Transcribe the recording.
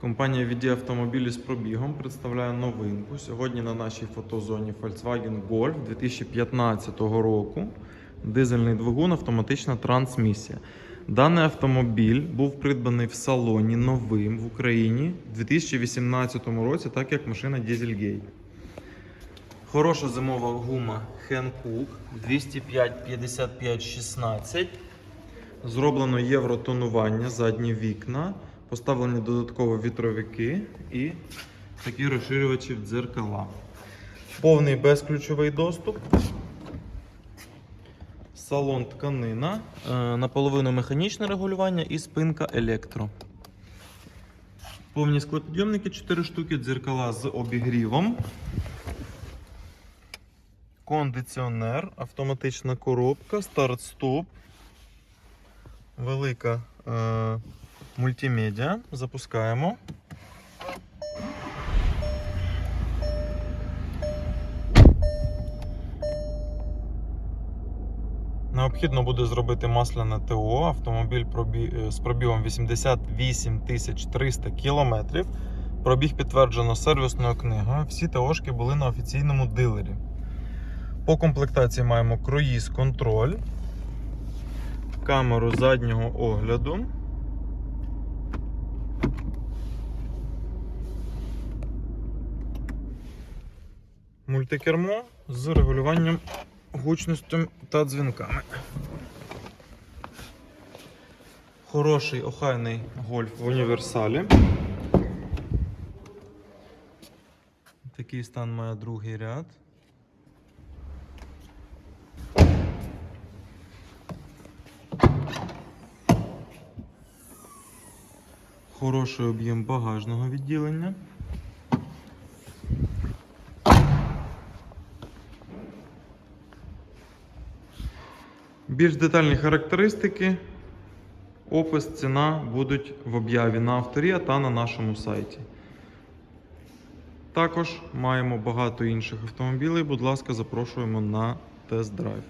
Компанія VD автомобілі з пробігом представляє новинку. Сьогодні на нашій фотозоні Volkswagen Golf 2015 року. Дизельний двигун, автоматична трансмісія. Даний автомобіль був придбаний в салоні новим в Україні у 2018 році, так як машина Dieselgate. Хороша зимова гума Hankook 205 55 16. Зроблено євротонування, задні вікна, поставлені додаткові вітровики і такі розширювачі в дзеркала. Повний безключовий доступ. Салон тканина, е, наполовину механічне регулювання і спинка електро. Повні склопідйомники 4 штуки, дзеркала з обігрівом. Кондиціонер, автоматична коробка, старт-стоп. Велика е, мультимедіа. Запускаємо. Необхідно буде зробити масляне ТО. Автомобіль е, з пробігом 88 300 кілометрів. Пробіг підтверджено сервісною книгою. Всі ТОшки були на офіційному дилері. По комплектації маємо круїз контроль, камеру заднього огляду. Мультикермо з регулюванням гучністю та дзвінками. Хороший охайний гольф в універсалі. Такий стан має другий ряд. Хороший об'єм багажного відділення. Більш детальні характеристики, опис, ціна будуть в об'яві на авторія та на нашому сайті. Також маємо багато інших автомобілів. Будь ласка, запрошуємо на тест-драйв.